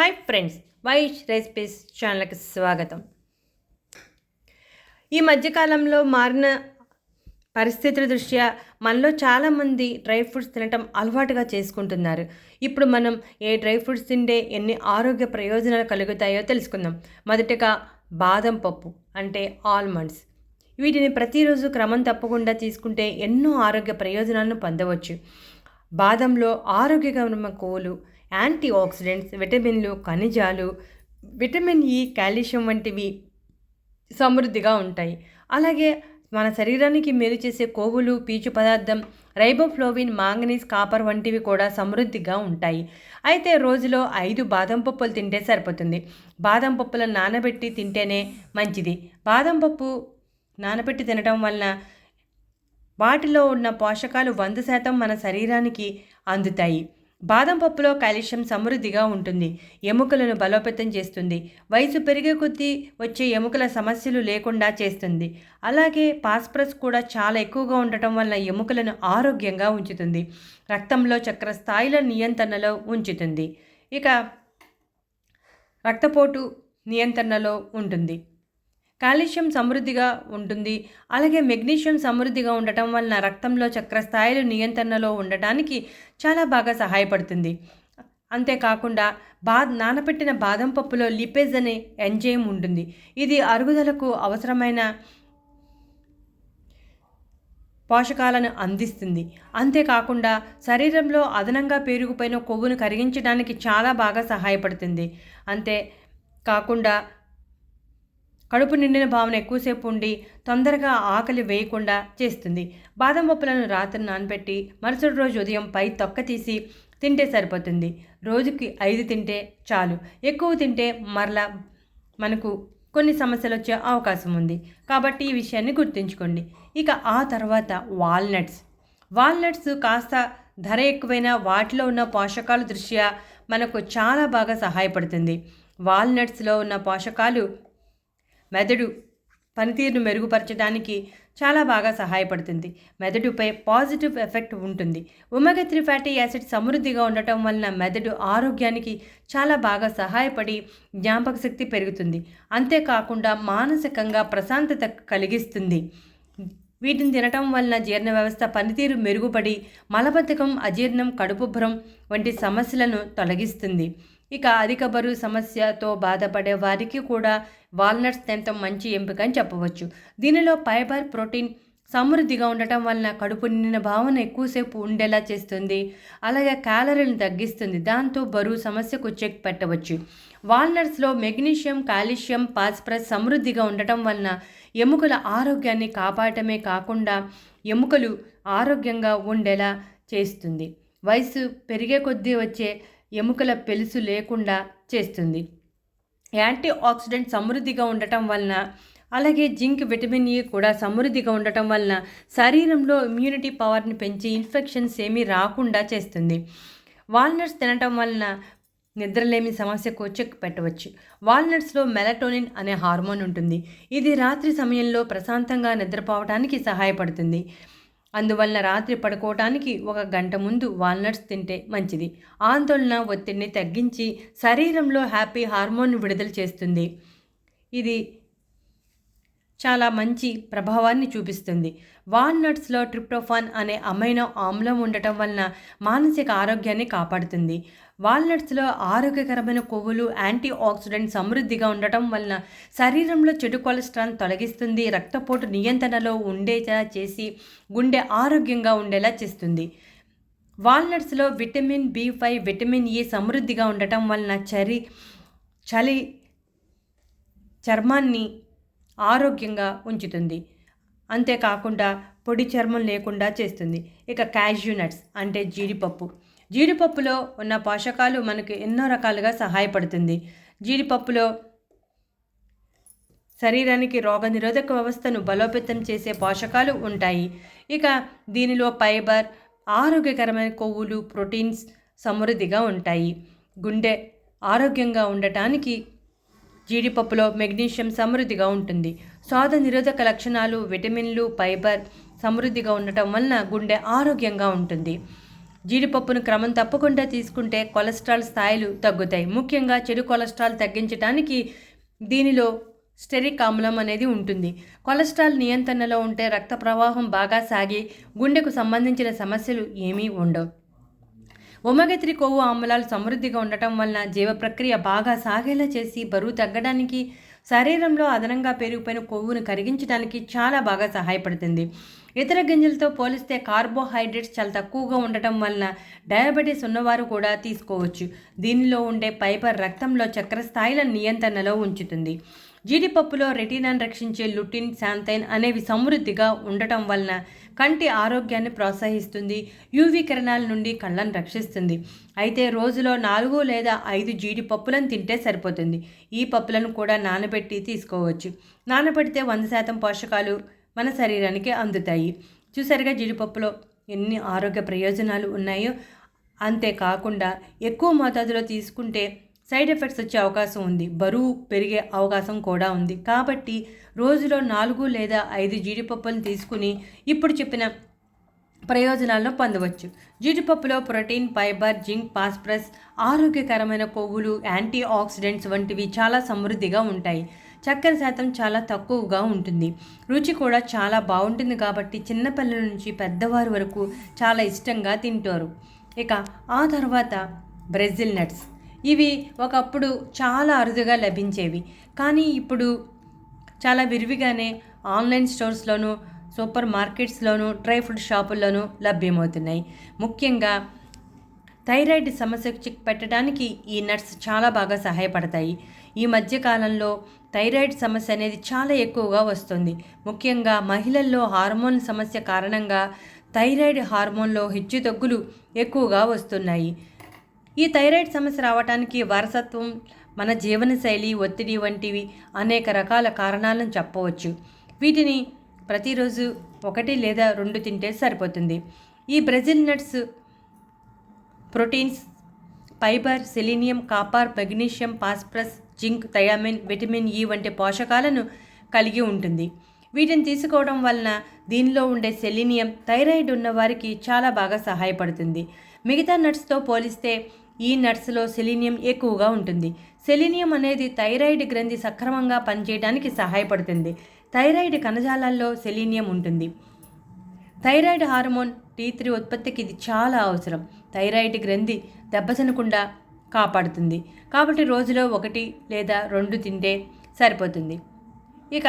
Hi friends Vaish recipes ఛానల్కి స్వాగతం. ఈ మధ్యకాలంలో మారిన పరిస్థితుల దృష్ట్యా మనలో చాలామంది డ్రై ఫ్రూట్స్ తినటం అలవాటుగా చేసుకుంటున్నారు. ఇప్పుడు మనం ఏ డ్రై ఫ్రూట్స్ తింటే ఎన్ని ఆరోగ్య ప్రయోజనాలు కలుగుతాయో తెలుసుకుందాం. మొదటగా బాదం పప్పు అంటే ఆల్మండ్స్. వీటిని ప్రతిరోజు క్రమం తప్పకుండా తీసుకుంటే ఎన్నో ఆరోగ్య ప్రయోజనాలను పొందవచ్చు. బాదంలో ఆరోగ్యకరమైన కోలు యాంటీ ఆక్సిడెంట్స్ విటమిన్లు ఖనిజాలు విటమిన్ ఈ కాల్షియం వంటివి సమృద్ధిగా ఉంటాయి. అలాగే మన శరీరానికి మేలు చేసే కొవ్వులు పీచు పదార్థం రైబోఫ్లోవిన్ మాంగనీస్ కాపర్ వంటివి కూడా సమృద్ధిగా ఉంటాయి. అయితే రోజులో ఐదు బాదం పప్పులు తింటే సరిపోతుంది. బాదం పప్పులను నానబెట్టి తింటేనే మంచిది. బాదం పప్పు నానబెట్టి తినటం వలన వాటిలో ఉన్న పోషకాలు వంద శాతం మన శరీరానికి అందుతాయి. బాదం పప్పులో కాల్షియం సమృద్ధిగా ఉంటుంది. ఎముకలను బలోపేతం చేస్తుంది. వయసు పెరిగే కొద్దీ వచ్చే ఎముకల సమస్యలు లేకుండా చేస్తుంది. అలాగే పాస్ప్రస్ కూడా చాలా ఎక్కువగా ఉండటం వల్ల ఎముకలను ఆరోగ్యంగా ఉంచుతుంది. రక్తంలో చక్కెర స్థాయిల నియంత్రణలో ఉంచుతుంది. ఇక రక్తపోటు నియంత్రణలో ఉంటుంది. కాల్షియం సమృద్ధిగా ఉంటుంది. అలాగే మెగ్నీషియం సమృద్ధిగా ఉండటం వలన రక్తంలో చక్కెర స్థాయిలు నియంత్రణలో ఉండటానికి చాలా బాగా సహాయపడుతుంది. అంతేకాకుండా బా నానబెట్టిన బాదం పప్పులో లిపేజ్ అనే ఎంజైమ్ ఉంటుంది. ఇది అరుగుదలకు అవసరమైన పోషకాలను అందిస్తుంది. అంతేకాకుండా శరీరంలో అదనంగా పేరుకుపోయిన కొవ్వును కరిగించడానికి చాలా బాగా సహాయపడుతుంది. అంతే కాకుండా కడుపు నిండిన భావన ఎక్కువసేపు ఉండి తొందరగా ఆకలి వేయకుండా చేస్తుంది. బాదం పప్పులను రాత్రి నానబెట్టి మరుసటి రోజు ఉదయం పై తొక్క తీసి తింటే సరిపోతుంది. రోజుకి ఐదు తింటే చాలు. ఎక్కువ తింటే మరలా మనకు కొన్ని సమస్యలు వచ్చే అవకాశం ఉంది. కాబట్టి ఈ విషయాన్ని గుర్తుంచుకోండి. ఇక ఆ తర్వాత వాల్నట్స్. వాల్నట్స్ కాస్త ధర ఎక్కువైన వాటిలో ఉన్న పోషకాల దృష్ట్యా మనకు చాలా బాగా సహాయపడుతుంది. వాల్నట్స్లో ఉన్న పోషకాలు మెదడు పనితీరును మెరుగుపరచడానికి చాలా బాగా సహాయపడుతుంది. మెదడుపై పాజిటివ్ ఎఫెక్ట్ ఉంటుంది. ఒమెగా త్రీ ఫ్యాటీ యాసిడ్ సమృద్ధిగా ఉండటం వలన మెదడు ఆరోగ్యానికి చాలా బాగా సహాయపడి జ్ఞాపక శక్తి పెరుగుతుంది. అంతేకాకుండా మానసికంగా ప్రశాంతత కలిగిస్తుంది. వీటిని తినటం వలన జీర్ణ వ్యవస్థ పనితీరు మెరుగుపడి మలబద్ధకం అజీర్ణం కడుపుభ్రం వంటి సమస్యలను తొలగిస్తుంది. ఇక అధిక బరువు సమస్యతో బాధపడే వారికి కూడా వాల్నట్స్ తినటం మంచి ఎంపిక అని చెప్పవచ్చు. దీనిలో ఫైబర్ ప్రోటీన్ సమృద్ధిగా ఉండటం వలన కడుపు నిండిన భావన ఎక్కువసేపు ఉండేలా చేస్తుంది. అలాగే క్యాలరీలను తగ్గిస్తుంది. దాంతో బరువు సమస్యకు చెక్ పెట్టవచ్చు. వాల్నట్స్లో మెగ్నీషియం కాల్షియం పాస్పరస్ సమృద్ధిగా ఉండటం వలన ఎముకల ఆరోగ్యాన్ని కాపాడటమే కాకుండా ఎముకలు ఆరోగ్యంగా ఉండేలా చేస్తుంది. వయసు పెరిగే కొద్దీ వచ్చే ఎముకల పెలుసు లేకుండా చేస్తుంది. యాంటీ ఆక్సిడెంట్ సమృద్ధిగా ఉండటం వలన అలాగే జింక్ విటమిన్ ఈ కూడా సమృద్ధిగా ఉండటం వలన శరీరంలో ఇమ్యూనిటీ పవర్ని పెంచి ఇన్ఫెక్షన్స్ ఏమీ రాకుండా చేస్తుంది. వాల్నట్స్ తినటం వలన నిద్రలేమి సమస్యకు చెక్ పెట్టవచ్చు. వాల్నట్స్లో మెలటోనిన్ అనే హార్మోన్ ఉంటుంది. ఇది రాత్రి సమయంలో ప్రశాంతంగా నిద్రపోవడానికి సహాయపడుతుంది. అందువలన రాత్రి పడుకోవటానికి ఒక గంట ముందు వాల్నట్స్ తింటే మంచిది. ఆందోళన ఒత్తిడిని తగ్గించి శరీరంలో హ్యాపీ హార్మోన్ విడుదల చేస్తుంది. ఇది చాలా మంచి ప్రభావాన్ని చూపిస్తుంది. వాల్నట్స్లో ట్రిప్టోఫాన్ అనే అమైనో ఆమ్లం ఉండటం వలన మానసిక ఆరోగ్యాన్ని కాపాడుతుంది. వాల్నట్స్లో ఆరోగ్యకరమైన కొవ్వులు యాంటీ ఆక్సిడెంట్ సమృద్ధిగా ఉండటం వలన శరీరంలో చెడు కొలెస్ట్రాల్ తొలగిస్తుంది. రక్తపోటు నియంత్రణలో ఉండేలా చేసి గుండె ఆరోగ్యంగా ఉండేలా చేస్తుంది. వాల్నట్స్లో vitamin B five vitamin A సమృద్ధిగా ఉండటం వలన చరి చలి చర్మాన్ని ఆరోగ్యంగా ఉంచుతుంది. అంతేకాకుండా పొడి చర్మం లేకుండా చేస్తుంది. ఇక క్యాష్యూ నట్స్ అంటే జీడిపప్పు. జీడిపప్పులో ఉన్న పోషకాలు మనకు ఎన్నో రకాలుగా సహాయపడుతుంది. జీడిపప్పులో శరీరానికి రోగనిరోధక వ్యవస్థను బలోపేతం చేసే పోషకాలు ఉంటాయి. ఇక దీనిలో ఫైబర్ ఆరోగ్యకరమైన కొవ్వులు ప్రోటీన్స్ సమృద్ధిగా ఉంటాయి. గుండె ఆరోగ్యంగా ఉండటానికి జీడిపప్పులో మెగ్నీషియం సమృద్ధిగా ఉంటుంది. స్వాద నిరోధక లక్షణాలు విటమిన్లు ఫైబర్ సమృద్ధిగా ఉండటం వలన గుండె ఆరోగ్యంగా ఉంటుంది. జీడిపప్పును క్రమం తప్పకుండా తీసుకుంటే కొలెస్ట్రాల్ స్థాయిలు తగ్గుతాయి. ముఖ్యంగా చెడు కొలెస్ట్రాల్ తగ్గించడానికి దీనిలో స్టెరిక్ ఆమ్లం అనేది ఉంటుంది. కొలెస్ట్రాల్ నియంత్రణలో ఉంటే రక్త ప్రవాహం బాగా సాగి గుండెకు సంబంధించిన సమస్యలు ఏమీ ఉండవు. ఒమేగా త్రీ కొవ్వు ఆమ్లాలు సమృద్ధిగా ఉండటం వలన జీవ ప్రక్రియ బాగా సాగేలా చేసి బరువు తగ్గడానికి శరీరంలో అదనంగా పెరిగిపోయిన కొవ్వును కరిగించడానికి చాలా బాగా సహాయపడుతుంది. ఇతర గింజలతో పోలిస్తే కార్బోహైడ్రేట్స్ చాలా తక్కువగా ఉండటం వలన డయాబెటీస్ ఉన్నవారు కూడా తీసుకోవచ్చు. దీనిలో ఉండే ఫైబర్ రక్తంలో చక్కెర స్థాయిల నియంత్రణలో ఉంచుతుంది. జీడిపప్పులో రెటీనాను రక్షించే లుటిన్ శాంతైన్ అనేవి సమృద్ధిగా ఉండటం వలన కంటి ఆరోగ్యాన్ని ప్రోత్సహిస్తుంది యూవీ కిరణాల నుండి కళ్ళను రక్షిస్తుంది. అయితే రోజులో నాలుగు లేదా ఐదు జీడిపప్పులను తింటే సరిపోతుంది. ఈ పప్పులను కూడా నానబెట్టి తీసుకోవచ్చు. నానబెడితే వంద శాతం పోషకాలు మన శరీరానికి అందుతాయి. చూసారుగా జీడిపప్పులో ఎన్ని ఆరోగ్య ప్రయోజనాలు ఉన్నాయో? అంతేకాకుండా ఎక్కువ మోతాదులో తీసుకుంటే సైడ్ ఎఫెక్ట్స్ వచ్చే అవకాశం ఉంది. బరువు పెరిగే అవకాశం కూడా ఉంది. కాబట్టి రోజులో నాలుగు లేదా ఐదు జీడిపప్పులను తీసుకుని ఇప్పుడు చెప్పిన ప్రయోజనాలను పొందవచ్చు. జీడిపప్పులో ప్రోటీన్ ఫైబర్ జింక్ పాస్ప్రస్ ఆరోగ్యకరమైన కొవ్వులు యాంటీ ఆక్సిడెంట్స్ వంటివి చాలా సమృద్ధిగా ఉంటాయి. చక్కెర శాతం చాలా తక్కువగా ఉంటుంది. రుచి కూడా చాలా బాగుంటుంది కాబట్టి చిన్నపిల్లల నుంచి పెద్దవారి వరకు చాలా ఇష్టంగా తింటారు. ఇక ఆ తర్వాత బ్రెజిల్ నట్స్. ఇవి ఒకప్పుడు చాలా అరుదుగా లభించేవి. కానీ ఇప్పుడు చాలా విరివిగానే ఆన్లైన్ స్టోర్స్లోనూ సూపర్ మార్కెట్స్లోనూ డ్రై ఫ్రూట్ షాపుల్లోనూ లభ్యమవుతున్నాయి. ముఖ్యంగా థైరాయిడ్ సమస్యకు చిక్ పెట్టడానికి ఈ నట్స్ చాలా బాగా సహాయపడతాయి. ఈ మధ్యకాలంలో థైరాయిడ్ సమస్య అనేది చాలా ఎక్కువగా వస్తుంది. ముఖ్యంగా మహిళల్లో హార్మోన్ సమస్య కారణంగా థైరాయిడ్ హార్మోన్లో హెచ్చుతగ్గులు ఎక్కువగా వస్తున్నాయి. ఈ థైరాయిడ్ సమస్య రావడానికి వారసత్వం మన జీవనశైలి ఒత్తిడి వంటివి అనేక రకాల కారణాలను చెప్పవచ్చు. వీటిని ప్రతిరోజు ఒకటి లేదా రెండు తింటే సరిపోతుంది. ఈ Brazil nuts proteins fibre selenium copper magnesium phosphorus zinc thiamine vitamin E వంటి పోషకాలను కలిగి ఉంటుంది. వీటిని తీసుకోవడం వలన దీనిలో ఉండే సెలీనియం థైరాయిడ్ ఉన్నవారికి చాలా బాగా సహాయపడుతుంది. మిగతా నట్స్తో పోలిస్తే ఈ నట్స్లో సెలీనియం ఎక్కువగా ఉంటుంది. సెలీనియం అనేది థైరాయిడ్ గ్రంథి సక్రమంగా పనిచేయడానికి సహాయపడుతుంది. థైరాయిడ్ కణజాలాల్లో సెలీనియం ఉంటుంది. థైరాయిడ్ హార్మోన్ టీ త్రీ ఉత్పత్తికి ఇది చాలా అవసరం. థైరాయిడ్ గ్రంథి దెబ్బతినకుండా కాపాడుతుంది. కాబట్టి రోజులో ఒకటి లేదా రెండు తింటే సరిపోతుంది. ఇక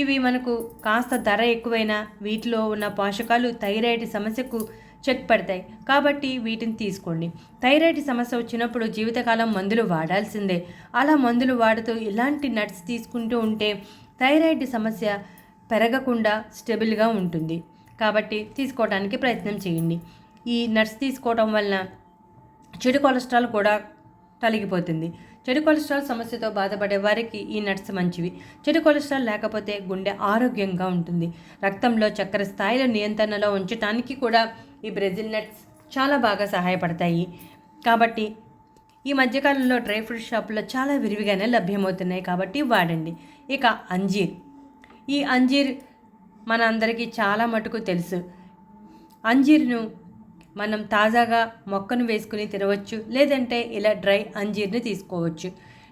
ఇవి మనకు కాస్త ధర ఎక్కువైనా వీటిలో ఉన్న పోషకాలు థైరాయిడ్ సమస్యకు చెక్ పడతాయి. కాబట్టి వీటిని తీసుకోండి. థైరాయిడ్ సమస్య వచ్చినప్పుడు జీవితకాలం మందులు వాడాల్సిందే. అలా మందులు వాడుతూ ఇలాంటి నట్స్ తీసుకుంటూ ఉంటే థైరాయిడ్ సమస్య పెరగకుండా స్టెబుల్గా ఉంటుంది. కాబట్టి తీసుకోవడానికి ప్రయత్నం చేయండి. ఈ నట్స్ తీసుకోవడం వలన చెడు కొలెస్ట్రాల్ కూడా తొలగిపోతుంది. చెడు కొలెస్ట్రాల్ సమస్యతో బాధపడే వారికి ఈ నట్స్ మంచివి. చెడు కొలెస్ట్రాల్ లేకపోతే గుండె ఆరోగ్యంగా ఉంటుంది. రక్తంలో చక్కెర స్థాయిల నియంత్రణలో ఉంచడానికి కూడా ఈ బ్రెజిల్ నట్స్ చాలా బాగా సహాయపడతాయి. కాబట్టి ఈ మధ్యకాలంలో డ్రై ఫ్రూట్ షాపుల్లో చాలా విరివిగానే లభ్యమవుతున్నాయి కాబట్టి వాడండి. ఇక అంజీర్. ఈ అంజీర్ మన అందరికీ చాలా మటుకు తెలుసు. అంజీర్ను మనం తాజాగా మొక్కను వేసుకుని తినవచ్చు లేదంటే ఇలా డ్రై అంజీర్ని తీసుకోవచ్చు.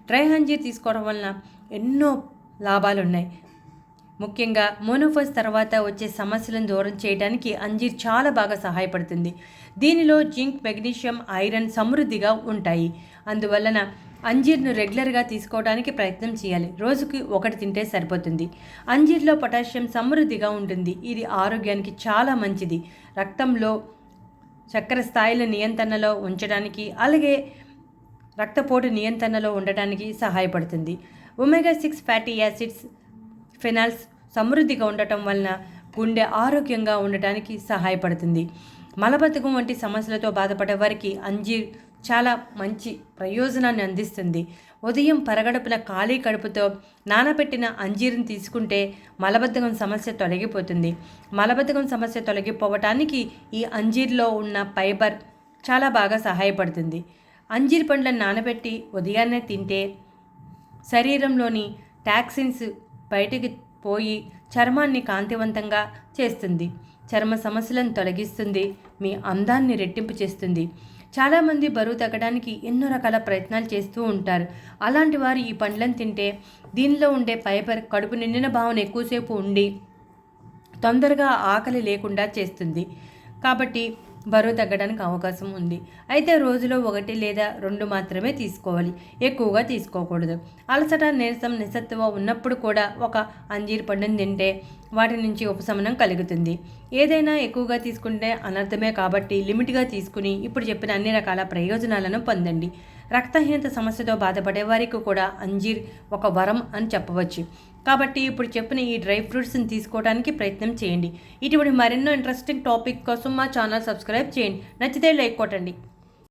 డ్రై అంజీర్ తీసుకోవడం వలన ఎన్నో లాభాలు ఉన్నాయి ముఖ్యంగా మోనోఫోస్ తర్వాత వచ్చే సమస్యలను దూరం చేయడానికి అంజీర్ చాలా బాగా సహాయపడుతుంది. దీనిలో జింక్ మెగ్నీషియం ఐరన్ సమృద్ధిగా ఉంటాయి. అందువలన అంజీర్ను రెగ్యులర్గా తీసుకోవడానికి ప్రయత్నం చేయాలి. రోజుకి ఒకటి తింటే సరిపోతుంది. అంజీర్లో పొటాషియం సమృద్ధిగా ఉంటుంది. ఇది ఆరోగ్యానికి చాలా మంచిది. రక్తంలో చక్కెర స్థాయిల నియంత్రణలో ఉంచడానికి అలాగే రక్తపోటు నియంత్రణలో ఉండటానికి సహాయపడుతుంది. Omega six fatty acids phenols సమృద్ధిగా ఉండటం వలన గుండె ఆరోగ్యంగా ఉండటానికి సహాయపడుతుంది. మలబద్ధకం వంటి సమస్యలతో బాధపడే వారికి అంజీర్ చాలా మంచి ప్రయోజనాన్ని అందిస్తుంది. ఉదయం పరగడుపున ఖాళీ కడుపుతో నానబెట్టిన అంజీరుని తీసుకుంటే మలబద్ధకం సమస్య తొలగిపోతుంది. మలబద్ధకం సమస్య తొలగిపోవటానికి ఈ అంజీర్లో ఉన్న ఫైబర్ చాలా బాగా సహాయపడుతుంది. అంజీర్ పండ్లను నానబెట్టి ఉదయాన్నే తింటే శరీరంలోని టాక్సిన్స్ బయటికి పోయి చర్మాన్ని కాంతివంతంగా చేస్తుంది. చర్మ సమస్యలను తొలగిస్తుంది. మీ అందాన్ని రెట్టింపు చేస్తుంది. చాలామంది బరువు తగ్గడానికి ఎన్నో రకాల ప్రయత్నాలు చేస్తూ ఉంటారు. అలాంటి వారు ఈ పండ్లను తింటే దీనిలో ఉండే ఫైబర్ కడుపు నిండిన భావన ఎక్కువసేపు ఉండి తొందరగా ఆకలి లేకుండా చేస్తుంది. కాబట్టి బరువు తగ్గడానికి అవకాశం ఉంది. అయితే రోజులో ఒకటి లేదా రెండు మాత్రమే తీసుకోవాలి. ఎక్కువగా తీసుకోకూడదు. అలసట నీరసం నిస్సత్తువ ఉన్నప్పుడు కూడా ఒక అంజీర్ పండుని తింటే వాటి నుంచి ఉపశమనం కలుగుతుంది. ఏదైనా ఎక్కువగా తీసుకుంటే అనర్థమే కాబట్టి లిమిట్గా తీసుకుని ఇప్పుడు చెప్పిన అన్ని రకాల ప్రయోజనాలను పొందండి. రక్తహీనత సమస్యతో బాధపడే వారికి కూడా అంజీర్ ఒక వరం అని చెప్పవచ్చు. కాబట్టి ఇప్పుడు చెప్పిన ఈ డ్రై ఫ్రూట్స్ని తీసుకోవడానికి ప్రయత్నం చేయండి. ఇటువంటి మరెన్నో ఇంట్రెస్టింగ్ టాపిక్ కోసం మా ఛానల్ సబ్స్క్రైబ్ చేయండి. నచ్చితే లైక్ కొట్టండి.